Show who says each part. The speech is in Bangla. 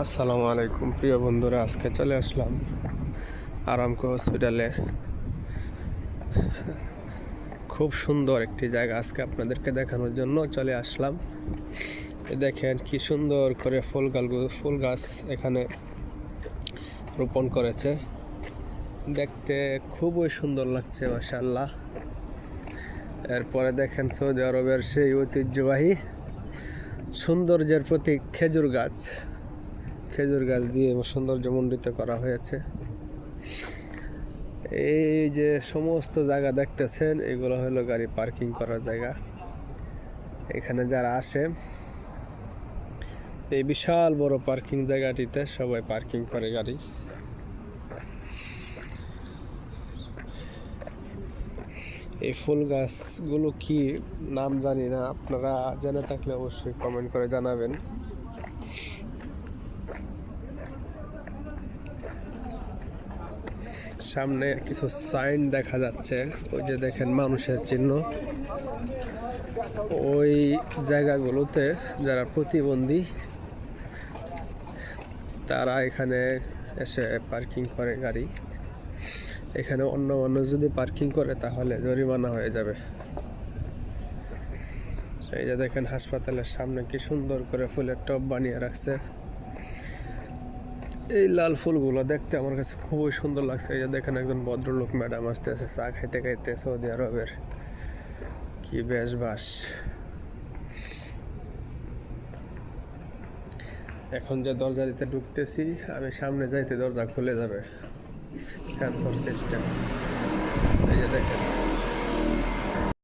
Speaker 1: আসসালামু আলাইকুম, প্রিয় বন্ধুরা, আজকে চলে আসলাম আরামকো হসপিটালে। খুব সুন্দর একটি জায়গা আজকে আপনাদেরকে দেখানোর জন্য চলে আসলাম। দেখেন কি সুন্দর করে ফুল গাল ফুল গাছ এখানে রোপণ করেছে। দেখতে খুবই সুন্দর লাগছে মাসাল্লাহ এরপরে দেখেন সৌদি আরবের সেই ঐতিহ্যবাহী সৌন্দর্যের প্রতীক খেজুর গাছ। খেজুর গাছ দিয়ে সৌন্দর্যমণ্ডিত করা হয়েছে। এই যে সমস্ত জায়গা দেখতেছেন, এগুলো হলো গাড়ি পার্কিং করার জায়গা। এখানে যারা আসে, এই বিশাল বড় পার্কিং জায়গাটিতে সবাই পার্কিং করে গাড়ি। এই ফুল গাছগুলো কি নাম জানি না, আপনারা জেনে থাকলে অবশ্যই কমেন্ট করে জানাবেন। সামনে কিছু সাইন দেখা যাচ্ছে। ওই যে দেখেন মানুষের চিহ্ন। ওই জায়গাগুলোতে যারা প্রতিবন্ধী, তারা এখানে এসে পার্কিং করে গাড়ি। এখানে অন্য অন্য যদি পার্কিং করে, তাহলে জরিমানা হয়ে যাবে। এই যে দেখেন হাসপাতালের সামনে কি সুন্দর করে ফুলের টব বানিয়ে রাখছে। এই লাল ফুলগুলো দেখতে আমার কাছে খুবই সুন্দর লাগছে। এই যে দেখেন একজন ভদ্রলোক ম্যাডাম আসতেছে চা খাইতে খাইতে সৌদি আরবের। কি বেশ বাস এখন যে দরজা দিতে ঢুকতেছি, আমি সামনে যাইতে দরজা খুলে যাবে। সেন্সর সিস্টেম এই যে দেখেন।